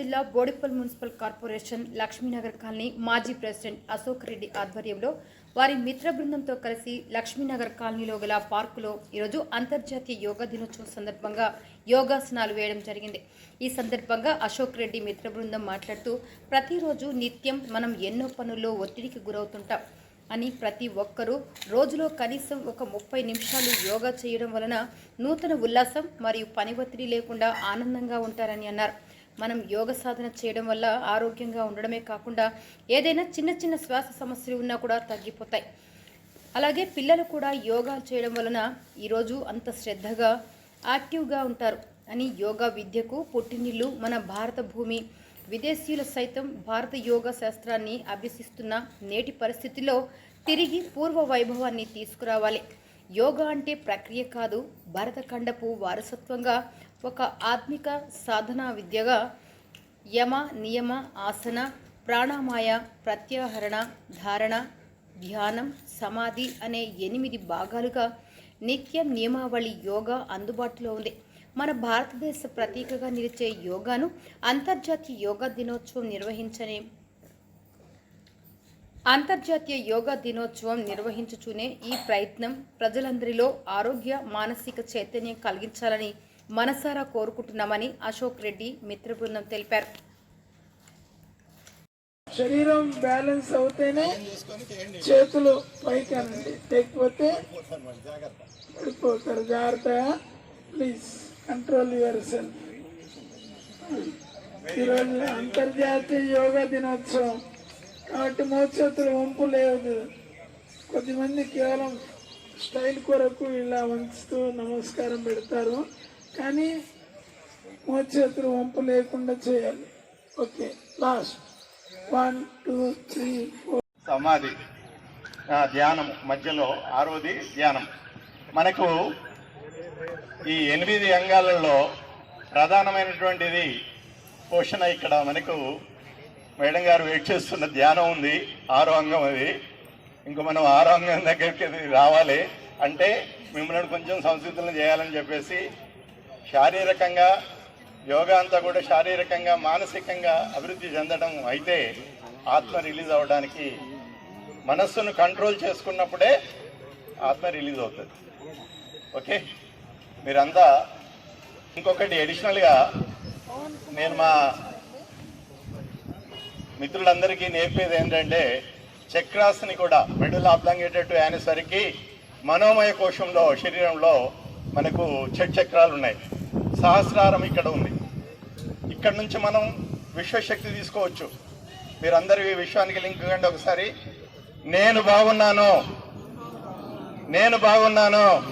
జిల్లా Boduppal municipal corporation Lakshminagar colony మాజీ president Ashok Reddy ఆధ్వర్యంలో వారి మిత్ర బృందంతో కలిసి లక్ష్మీనగర్ కాలనీలో గల పార్కులో ఈరోజు అంతర్జాతీయ యోగా దినోత్సవం సందర్భంగా యోగాసనాలు వేయడం జరిగింది. ఈ సందర్భంగా అశోక్ రెడ్డి మిత్ర బృందం మాట్లాడుతూ ప్రతిరోజు నిత్యం మనం ఎన్నో పనుల్లో ఒత్తిడికి గురవుతుంటాం అని ప్రతి ఒక్కరూ రోజులో కనీసం ఒక ముప్పై నిమిషాలు యోగా చేయడం వలన నూతన ఉల్లాసం మరియు పని ఒత్తిడి లేకుండా ఆనందంగా ఉంటారని అన్నారు. మనం యోగ సాధన చేయడం వల్ల ఆరోగ్యంగా ఉండడమే కాకుండా ఏదైనా చిన్న చిన్న శ్వాస సమస్యలు ఉన్నా కూడా తగ్గిపోతాయి. అలాగే పిల్లలు కూడా యోగా చేయడం వలన ఈరోజు అంత శ్రద్ధగా యాక్టివ్గా ఉంటారు అని యోగా విద్యకు పుట్టినిల్లు మన భారత భూమి. విదేశీయులు సైతం భారత యోగా శాస్త్రాన్ని అభ్యసిస్తున్న నేటి పరిస్థితిలో తిరిగి పూర్వ వైభవాన్ని తీసుకురావాలి. యోగా అంటే ప్రక్రియ కాదు భరతఖండపు వారసత్వంగా ఒక ఆత్మిక సాధనా విద్యగా యమ నియమ ఆసన ప్రాణామాయ ప్రత్యాహరణ ధారణ ధ్యానం సమాధి అనే ఎనిమిది భాగాలుగా నిత్యం నియమావళి యోగా అందుబాటులో ఉంది. మన భారతదేశ ప్రతీకగా నిలిచే యోగాను అంతర్జాతీయ యోగా దినోత్సవం నిర్వహించని అంతర్జాతీయ యోగా దినోత్సవం నిర్వహించుచునే ఈ ప్రయత్నం ప్రజలందరిలో ఆరోగ్య మానసిక చైతన్యం కలిగించాలని మనసారా కోరుకుంటున్నామని అశోక్ రెడ్డి మిత్ర బృందం తెలిపారు. శరీరం బ్యాలెన్స్ అవుతేనే చేతులు పైకి అనండి లేకపోతే పడిపోతారు. జాగ్రత్తగా ప్లీజ్ కంట్రోల్ యువర్ సెల్ఫ్. ఈరోజు అంతర్జాతీయ యోగా దినోత్సవం. కాబట్టి మోచేతులు వంపు లేదు కొద్దిమంది కేవలం స్టైల్ కొరకు ఇలా వంచుతూ నమస్కారం పెడతారు. కానీ మోచేతులు వంపు లేకుండా చేయాలి. Okay last one two three four సమాధి. ధ్యానం మధ్యలో ఆరోది ధ్యానం. మనకు ఈ ఎనిమిది అంగాలలో ప్రధానమైనటువంటిది పోషణ ఇక్కడ మనకు మేడం గారు వెయిట్ చేస్తున్న ధ్యానం ఉంది. ఆరో అంగం అది. ఇంక మనం ఆరో అంగం దగ్గరికి రావాలి. అంటే మిమ్మల్ని కొంచెం సంస్కృతులను చేయాలని చెప్పేసి శారీరకంగా యోగా అంతా కూడా శారీరకంగా మానసికంగా అభివృద్ధి చెందడం అయితే ఆత్మ రిలీజ్ అవ్వడానికి మనస్సును కంట్రోల్ చేసుకున్నప్పుడే ఆత్మ రిలీజ్ అవుతుంది. ఓకే? మీరంతా ఇంకొకటి అడిషనల్గా నేను మా మిత్రులందరికీ నేర్పేది ఏంటంటే చక్రాస్ని కూడా మెడల్ ఆబ్లాంగేటట్టు అనేసరికి మనోమయ కోశంలో శరీరంలో మనకు చెట్ చక్రాలు ఉన్నాయి సహస్రారం ఇక్కడ ఉంది. ఇక్కడ నుంచి మనం విశ్వశక్తి తీసుకోవచ్చు. మీరందరూ ఈ విశ్వానికి లింక్ కండి ఒకసారి. నేను బాగున్నాను. నేను బాగున్నాను.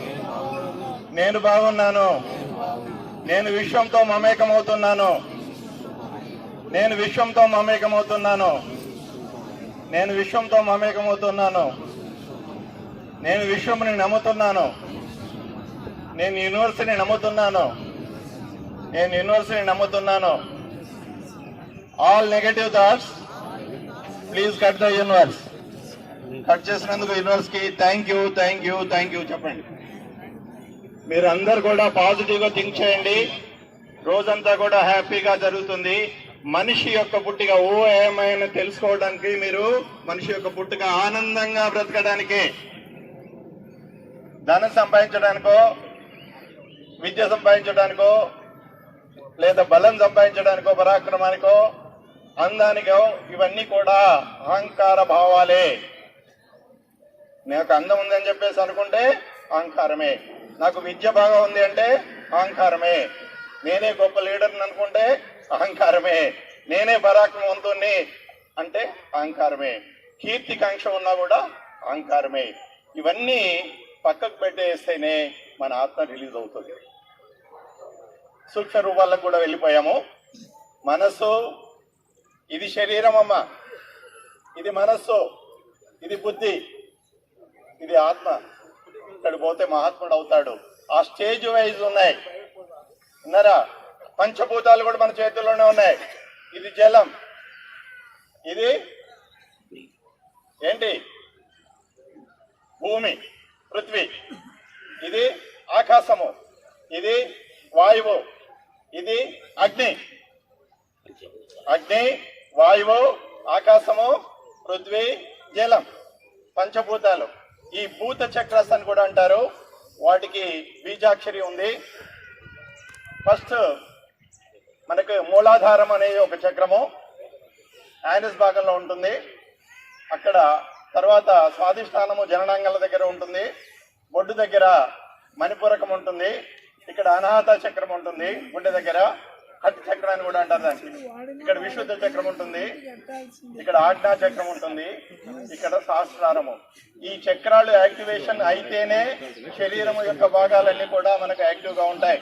నేను బాగున్నాను. నేను విశ్వంతో మమేకమవుతున్నాను. నేను విశ్వంతో మమేకమవుతున్నాను. నేను విశ్వంతో మమేకమవుతున్నాను. నేను విశ్వంని నమ్ముతున్నాను. నేను యూనివర్సిటీని నమ్ముతున్నాను. నేను యూనివర్సిటీని నమ్ముతున్నాను. All negative thoughts please cut the universe cut చేసినందుకు యూనివర్స్కి thank you thank you thank you చెప్పండి. మీరు అందరు కూడా పాజిటివ్గా థింక్ చేయండి. రోజంతా కూడా హ్యాపీగా జరుగుతుంది. మనిషి యొక్క పుట్టిక ఓ ఏమైనా తెలుసుకోవడానికి మీరు మనిషి యొక్క పుట్టిక ఆనందంగా బ్రతకడానికి. ధనం సంపాదించడానికో విద్య సంపాదించడానికో లేదా బలం సంపాదించడానికో పరాక్రమానికో అందానికో ఇవన్నీ కూడా అహంకార భావాలే. నాకు అందం ఉందని చెప్పేసి అనుకుంటే అహంకారమే. నాకు విద్య బాగా ఉంది అంటే అహంకారమే. నేనే గొప్ప లీడర్ని అనుకుంటే అహంకారమే. నేనే పరాక్రమవంతుణ్ణి అంటే అహంకారమే. కీర్తికాంక్ష ఉన్నా కూడా అహంకారమే. ఇవన్నీ పక్కకు పెట్టేస్తేనే మన ఆత్మ రిలీజ్ అవుతుంది. సూక్ష్మ రూపాలకు కూడా వెళ్ళిపోయాము. మనస్సు ఇది శరీరం అమ్మ ఇది మనస్సు ఇది బుద్ధి ఇది ఆత్మ. ఇక్కడ పోతే మహాత్ముడు అవుతాడు. ఆ స్టేజ్ వైజ్ ఉన్నాయి. ఉన్నారా? పంచభూతాలు కూడా మన చేతుల్లోనే ఉన్నాయి. ఇది జలం. ఇది ఏంటి? భూమి పృథ్వీ. ఇది ఆకాశము. ఇది వాయువు. ఇది అగ్ని. అగ్ని వాయువు ఆకాశము పృథ్వీ జలం పంచభూతాలు. ఈ భూత చక్రస్ అని కూడా అంటారు. వాటికి బీజాక్షరి ఉంది. ఫస్ట్ మనకు మూలాధారం అనేది ఒక చక్రము యానస్ భాగంలో ఉంటుంది. అక్కడ తర్వాత స్వాధిష్టానము జననాంగాల దగ్గర ఉంటుంది. బొడ్డు దగ్గర మణిపూరకం ఉంటుంది. ఇక్కడ అనాహత చక్రం ఉంటుంది గుండె దగ్గర. హట్ చక్రం అని కూడా అంటారు దానికి ఇక్కడ విశుద్ధ చక్రం ఉంటుంది. ఇక్కడ ఆజ్ఞా చక్రం ఉంటుంది. ఇక్కడ సహస్రారము. ఈ చక్రాలు యాక్టివేషన్ అయితేనే శరీరం యొక్క భాగాలన్నీ కూడా మనకు యాక్టివ్గా ఉంటాయి.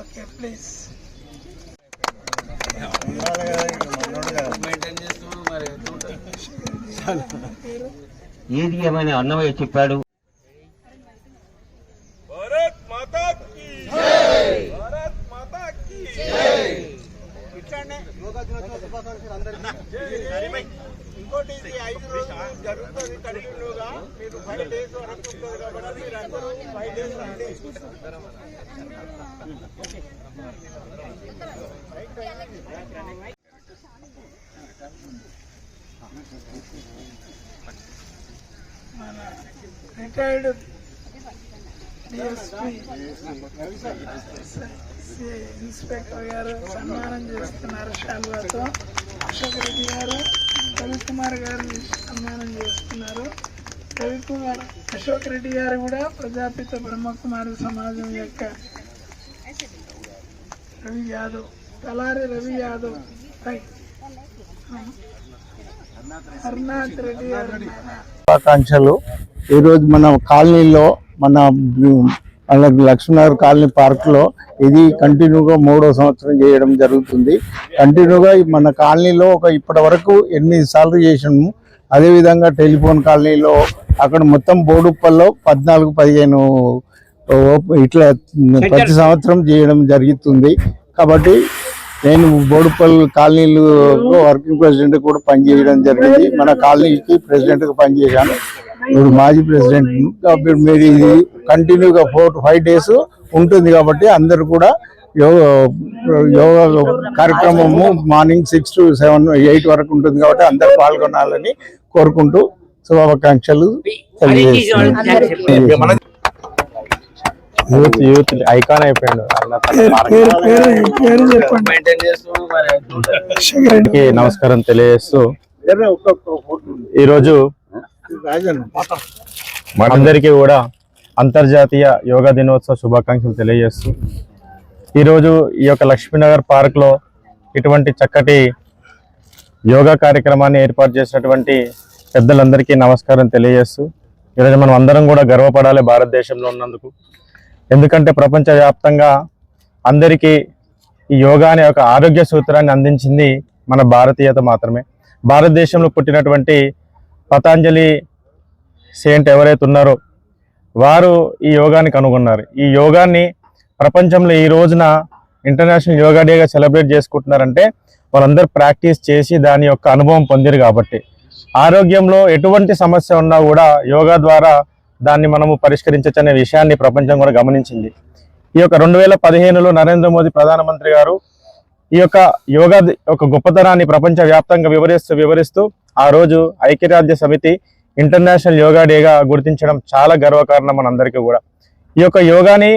ఓకే ప్లీజ్ ఏది ఏమైనా అన్నమయ్య చెప్పాడు? భారత్ మాతా కీ జై భారత్ మాతా కీ జై ఇట్లానే యోగా దినోత్సవ శుభాకాంక్షలు అందరికీ ఇంకోటి ఇది ఐదు రోజులు జరుగుతుంది కంటిన్యూగా మీరు ఫైవ్ డేస్ వరకు ఉంటుంది కాబట్టి మీరు అందరూ ఫైవ్ డేస్ రండి. రిటైర్డ్ డిఎస్పి ఇన్స్పెక్టర్ గారు సన్మానం చేస్తున్నారు శాల్వాతో అశోక్ రెడ్డి గారు రవికుమార్ గారిని సన్మానం చేస్తున్నారు రవికుమార్ అశోక్ రెడ్డి గారు కూడా ప్రజాపిత బ్రహ్మకుమారి సమాజం యొక్క రవి యాదవ్ తలారి రవి యాదవ్ రైట్ హర్నాథ్ రెడ్డి గారు? శుభాకాంక్షలు. ఈరోజు మన కాలనీలో మన మన లక్ష్మీనగర్ కాలనీ పార్క్లో ఇది కంటిన్యూగా మూడో సంవత్సరం చేయడం జరుగుతుంది. కంటిన్యూగా మన కాలనీలో ఒక ఇప్పటి వరకు ఎనిమిది సార్లు చేసినాము అదేవిధంగా టెలిఫోన్ కాలనీలో అక్కడ మొత్తం బోడుప్పల్లో పద్నాలుగు పదిహేను ఇట్లా ప్రతి సంవత్సరం చేయడం జరుగుతుంది. కాబట్టి నేను బోడుపల్ కాలనీలు వర్కింగ్ ప్రెసిడెంట్ కూడా పనిచేయడం జరిగింది. మన కాలనీకి ప్రెసిడెంట్గా పనిచేశాను. ఇప్పుడు మాజీ ప్రెసిడెంట్ కాబట్టి మీరు ఇది కంటిన్యూగా ఫోర్ ఫైవ్ డేస్ ఉంటుంది కాబట్టి అందరు కూడా యోగా యోగా కార్యక్రమము morning six to seven eight వరకు ఉంటుంది కాబట్టి అందరు పాల్గొనాలని కోరుకుంటూ శుభాకాంక్షలు తెలియజేస్తున్నాను. యూత్ యూత్ ఐకాన్ అయిపోయాడు. నమస్కారం తెలియజేస్తూ ఈరోజు అందరికీ కూడా అంతర్జాతీయ యోగా దినోత్సవ శుభాకాంక్షలు తెలియజేస్తూ ఈరోజు ఈ యొక్క లక్ష్మీనగర్ పార్క్లో ఇటువంటి చక్కటి యోగా కార్యక్రమాన్ని ఏర్పాటు చేసినటువంటి పెద్దలందరికీ నమస్కారం తెలియజేస్తూ ఈరోజు మనం అందరం కూడా గర్వపడాలి భారతదేశంలో ఉన్నందుకు. ఎందుకంటే ప్రపంచవ్యాప్తంగా అందరికీ ఈ యోగా అనే ఒక ఆరోగ్య సూత్రాన్ని అందించింది మన భారతీయత మాత్రమే. భారతదేశంలో పుట్టినటువంటి పతాంజలి సెయింట్ ఎవరైతే ఉన్నారో వారు ఈ యోగాని కనుగొన్నారు. ఈ యోగాన్ని ప్రపంచంలో ఈ రోజున ఇంటర్నేషనల్ యోగా డేగా సెలబ్రేట్ చేసుకుంటున్నారంటే వాళ్ళందరూ ప్రాక్టీస్ చేసి దాని యొక్క అనుభవం పొందిరు కాబట్టి. ఆరోగ్యంలో ఎటువంటి సమస్య ఉన్నా కూడా యోగా ద్వారా దాన్ని మనము పరిష్కరించచ్చనే విషయాన్ని ప్రపంచం కూడా గమనించింది. ఈ యొక్క రెండు వేల పదిహేనులో నరేంద్ర మోదీ ప్రధానమంత్రి గారు ఈ యొక్క యోగా యొక్క గొప్పతనాన్ని ప్రపంచ వ్యాప్తంగా వివరిస్తూ వివరిస్తూ ఆ రోజు ఐక్యరాజ్య సమితి ఇంటర్నేషనల్ యోగా డేగా గుర్తించడం చాలా గర్వకారణం మనందరికీ కూడా. ఈ యొక్క యోగాని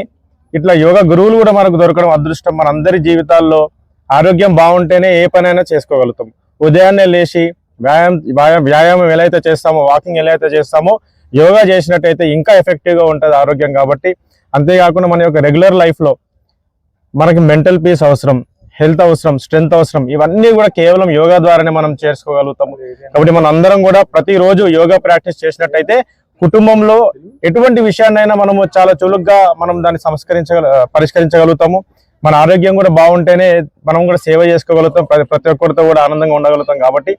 ఇట్లా యోగా గురువులు కూడా మనకు దొరకడం అదృష్టం. మనందరి జీవితాల్లో ఆరోగ్యం బాగుంటేనే ఏ పనైనా చేసుకోగలుగుతాం. ఉదయాన్నే లేచి వ్యాయామం వ్యాయామం వ్యాయామం ఎలా అయితే చేస్తామో వాకింగ్ ఎలా అయితే చేస్తామో యోగా చేసినట్టయితే ఇంకా ఎఫెక్టివ్గా ఉంటుంది ఆరోగ్యం కాబట్టి. అంతేకాకుండా మన యొక్క రెగ్యులర్ లైఫ్లో మనకి మెంటల్ పీస్ అవసరం హెల్త్ అవసరం స్ట్రెంత్ అవసరం ఇవన్నీ కూడా కేవలం యోగా ద్వారానే మనం చేసుకోగలుగుతాము. కాబట్టి మనం అందరం కూడా ప్రతిరోజు యోగా ప్రాక్టీస్ చేసినట్టయితే కుటుంబంలో ఎటువంటి విషయాన్నైనా మనము చాలా చురుగ్గా మనం దాన్ని సంస్కరించగల పరిష్కరించగలుగుతాము. మన ఆరోగ్యం కూడా బాగుంటేనే మనం కూడా సేవ చేసుకోగలుగుతాం. ప్రతి ప్రతి ఒక్కరితో కూడా ఆనందంగా ఉండగలుగుతాం కాబట్టి.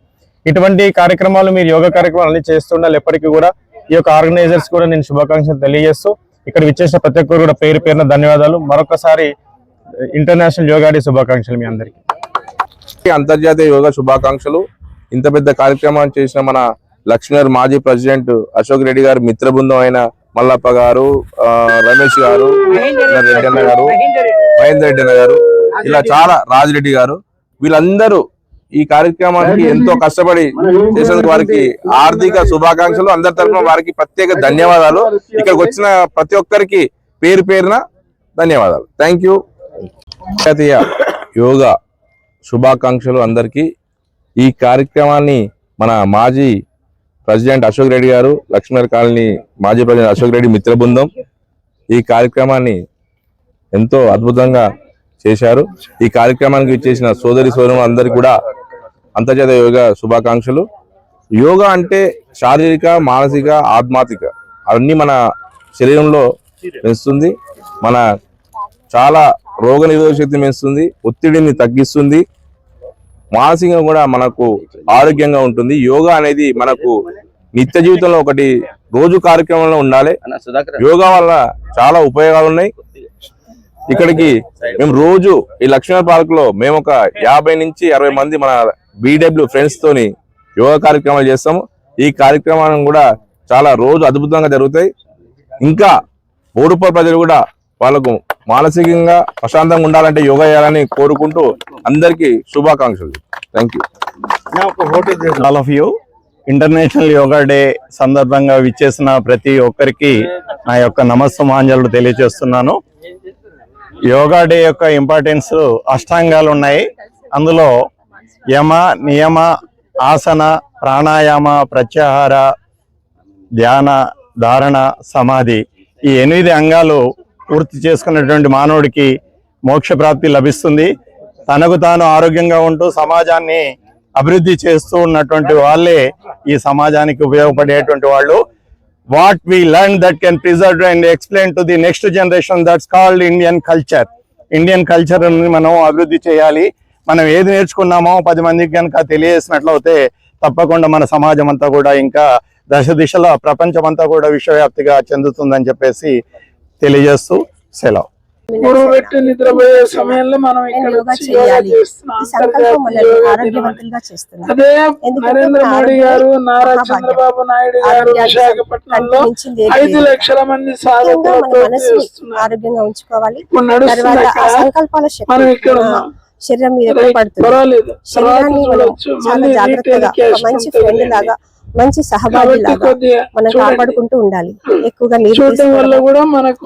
ఇటువంటి కార్యక్రమాలు మీరు యోగా కార్యక్రమాలు అన్ని చేస్తుండాలి ఎప్పటికీ కూడా. ఈ యొక్క ఆర్గనైజర్స్ కూడా నేను శుభాకాంక్షలు తెలియజేస్తూ ఇక్కడ విచ్చేసిన ప్రతి ఒక్కరు కూడా పేరు పేరున ధన్యవాదాలు. మరొకసారి ఇంటర్నేషనల్ యోగా డే శుభాకాంక్షలు మీ అందరికీ. అంతర్జాతీయ యోగా శుభాకాంక్షలు. ఇంత పెద్ద కార్యక్రమాన్ని చేసిన మన లక్ష్మీనగర్ మాజీ ప్రెసిడెంట్ అశోక్ రెడ్డి గారు మిత్ర బృందం అయిన మల్లప్ప గారు రమేష్ గారు రెడ్డి అన్న గారు మహేందర్ రెడ్డి అన్న గారు ఇలా చాలా రాజిరెడ్డి గారు వీళ్ళందరూ ఈ కార్యక్రమానికి ఎంతో కష్టపడి చేసేందుకు వారికి ఆర్థిక శుభాకాంక్షలు. అందరి తరఫున వారికి ప్రత్యేక ధన్యవాదాలు. ఇక్కడికి వచ్చిన ప్రతి ఒక్కరికి పేరు పేరున ధన్యవాదాలు. థ్యాంక్ యూ జాతీయ యోగా శుభాకాంక్షలు అందరికీ. ఈ కార్యక్రమాన్ని మన మాజీ ప్రెసిడెంట్ అశోక్ రెడ్డి గారు లక్ష్మీనగర్ కాలనీ మాజీ ప్రెసిడెంట్ అశోక్ రెడ్డి మిత్ర బృందం ఈ కార్యక్రమాన్ని ఎంతో అద్భుతంగా చేశారు. ఈ కార్యక్రమానికి ఇచ్చేసిన సోదరి సోదరులు అందరికీ కూడా అంతర్జాతీయ యోగా శుభాకాంక్షలు. యోగా అంటే శారీరక మానసిక ఆత్మాత్మిక అవన్నీ మన శరీరంలో పెంచుతుంది. మన చాలా రోగ నిరోధక శక్తి పెంచుతుంది. ఒత్తిడిని తగ్గిస్తుంది. మానసికంగా కూడా మనకు ఆరోగ్యంగా ఉంటుంది. యోగా అనేది మనకు నిత్య జీవితంలో ఒకటి రోజు కార్యక్రమంలో ఉండాలి. యోగా వల్ల చాలా ఉపయోగాలు ఉన్నాయి. ఇక్కడికి మేము రోజు ఈ లక్ష్మణ పార్క్లో మేము ఒక యాభై నుంచి అరవై మంది మన బీడబ్ల్యూ ఫ్రెండ్స్ తోని యోగా కార్యక్రమాలు చేస్తాము. ఈ కార్యక్రమాలను కూడా చాలా రోజు అద్భుతంగా జరుగుతాయి. ఇంకా బోడుపల్ ప్రజలు కూడా వాళ్ళకు మానసికంగా ప్రశాంతంగా ఉండాలంటే యోగా చేయాలని కోరుకుంటూ అందరికీ శుభాకాంక్షలు. Thank you all of you international yoga day సందర్భంగా విచ్చేసిన ప్రతి ఒక్కరికి నా యొక్క నమస్సమాంజలు తెలియజేస్తున్నాను. యోగా డే యొక్క ఇంపార్టెన్స్ అష్టాంగాలు ఉన్నాయి. అందులో యమ నియమ ఆసన ప్రాణాయామ ప్రత్యాహార ధ్యాన ధారణ సమాధి ఈ ఎనిమిది అంగాలు పూర్తి చేసుకున్నటువంటి మానవుడికి మోక్ష ప్రాప్తి లభిస్తుంది. తనకు తాను ఆరోగ్యంగా ఉంటూ సమాజాన్ని అభివృద్ధి చేస్తూ ఉన్నటువంటి వాళ్ళే ఈ సమాజానికి ఉపయోగపడేటువంటి వాళ్ళు. What we learn that can preserve and explain to the next generation that's called Indian culture Indian కల్చర్ని మనం అభివృద్ధి చేయాలి. మనం ఏది నేర్చుకున్నామో పది మందికి కనుక తెలియజేసినట్లయితే తప్పకుండా మన సమాజం అంతా కూడా ఇంకా దశ దిశలో ప్రపంచం అంతా కూడా విశ్వవ్యాప్తిగా చెందుతుందని చెప్పేసి తెలియజేస్తూ సెలవు గురువు పెట్టి నిద్రపోయే సమయంలో మనం ఇక్కడ అదే నరేంద్ర మోడీ గారు నారా. చంద్రబాబు నాయుడు గారు విశాఖపట్నంలో ఐదు. లక్షల మంది మన సాధకులతో ఇక్కడ. సంకల్పాల మనం శక్తి ఇక్కడ మన ఉన్నాం. శరీరం మీద పడుతుంది శరీరాన్ని మనం చాలా జాగ్రత్తగా మంచి. ఫ్రెండ్ లాగా మంచి సహభాగి లాగా మనం. కాపాడుకుంటూ ఉండాలి ఎక్కువగా నీరు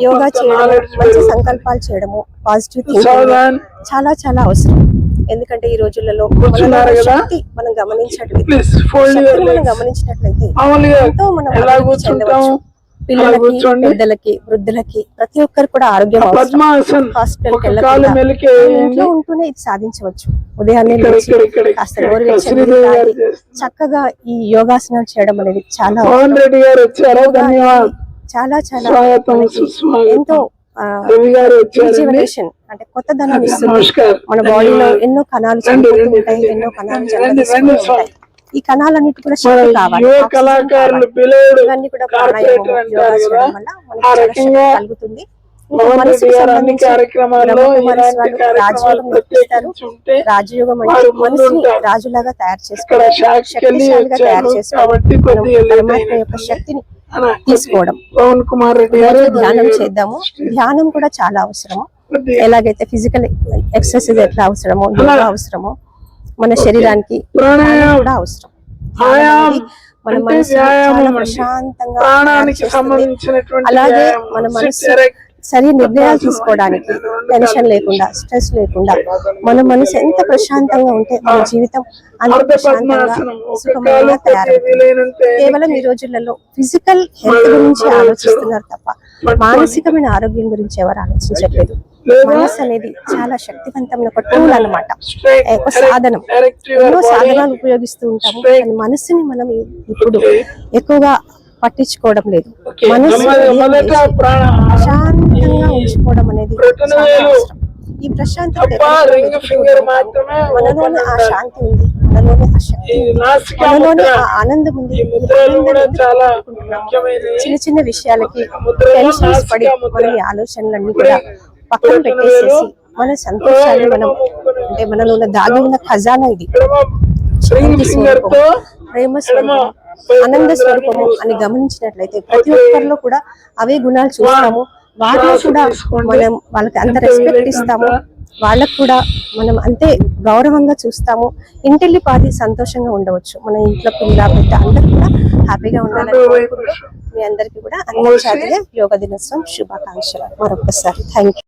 యోగా చేయడం మంచి. సంకల్పాలు చేయడము పాజిటివ్ థింకింగ్ చాలా చాలా అవసరం ఎందుకంటే ఈ రోజుల్లో? శక్తి మనం గమనించినట్లయితే మనం గమనించినట్లయితే ఎంతో మనం చెందవచ్చు. పిల్లలకి. పెద్దలకి వృద్ధులకి ప్రతి ఒక్కరు కూడా ఆరోగ్యం హాస్పిటల్కి ఇంట్లో ఉంటూనే ఇది సాధించవచ్చు. ఉదయాన్నే కాస్త. చక్కగా ఈ యోగాసనాలు చేయడం అనేది చాలా చాలా చాలా ఎంతో అంటే కొత్తదనాన్ని ఇస్తుంది నమస్కారం. మన బాడీలో. ఎన్నో కణాలు రండి, చనిపోతూ రండి, ఉంటాయి రండి, ఎన్నో కణాలు ఈ కణాలన్నిటి కూడా శక్తి కావాలి. ఇవన్నీ కూడా ప్రాణాయామం యోగా చేయడం వల్ల మనకి చాలా శక్తి కలుగుతుంది. మనసుకు సంబంధించి రాజయోగం నేర్పిస్తారు అంటే మనసుని. రాజులాగా తయారు చేసుకోవడం శక్తిశాలిగా తయారు చేసుకోవడం పరమాత్మ యొక్క. శక్తిని తీసుకోవడం. కుమార్ రెడ్డి ధ్యానం చేద్దాము. ధ్యానం కూడా చాలా అవసరము. ఎలాగైతే ఫిజికల్ ఎక్సర్సైజ్ ఎట్లా అవసరమో యోగా అవసరమో మన శరీరానికి కూడా అవసరం. మన మనసు చాలా. ప్రశాంతంగా అలాగే. మన మనసు. సరి నిర్ణయాలు తీసుకోవడానికి టెన్షన్ లేకుండా స్ట్రెస్ లేకుండా మన మనసు ఎంత ప్రశాంతంగా ఉంటే మన జీవితం అంత ప్రశాంతంగా కొద్దిగా తయారవుతుంది. కేవలం ఈ రోజులలో ఫిజికల్ హెల్త్ గురించి ఆలోచిస్తున్నారు తప్ప మానసికమైన ఆరోగ్యం గురించి ఎవరు ఆలోచించట్లేదు. లేదా మనసు అనేది చాలా శక్తివంతమైన ఒక టూల్ అన్నమాట straight, ఒక సాధనం ఎన్నో. సాధనాలు ఉపయోగిస్తూ ఉంటాము. కానీ మనసుని మనం ఇప్పుడు. ఎక్కువగా పట్టించుకోవడం లేదు Okay. మనసు మొదట- ఉదయం మొదట లేచి ప్రాణ ప్రశాంతంగా ఉంచుకోవడం అనేది. ఈ ప్రశాంతత మనలోనే ఆ. శాంతి ఉంది మనలోనే ఆ శక్తి మనలోనే ఆ ఆనందం ఉంది చిన్న చిన్న విషయాలకి టెన్షన్స్ పడి. మన ఆలోచనలన్నీ కూడా పక్కన పెట్టేసేసి మన సంతోషాన్ని మనం అంటే మనలో ఉన్న దాగి ఉన్న ఖజానా ఇది. శాంతి ప్రేమ ఆనంద స్వరూపము అని గమనించినట్లయితే ప్రతి ఒక్కరిలో కూడా అవే గుణాలు చూస్తాము. వాటిలో కూడా మనం వాళ్ళకి అంత రెస్పెక్ట్ ఇస్తాము. వాళ్ళకు కూడా మనం అంతే గౌరవంగా చూస్తాము. ఇంటిల్లి పాది సంతోషంగా ఉండవచ్చు. మన ఇంట్లో పిల్ల పెద్ద అందరూ కూడా హ్యాపీగా ఉండాలని మీ అందరికీ కూడా అంతర్జాతీయ యోగా దినోత్సవం శుభాకాంక్షలు. మరొకసారి థ్యాంక్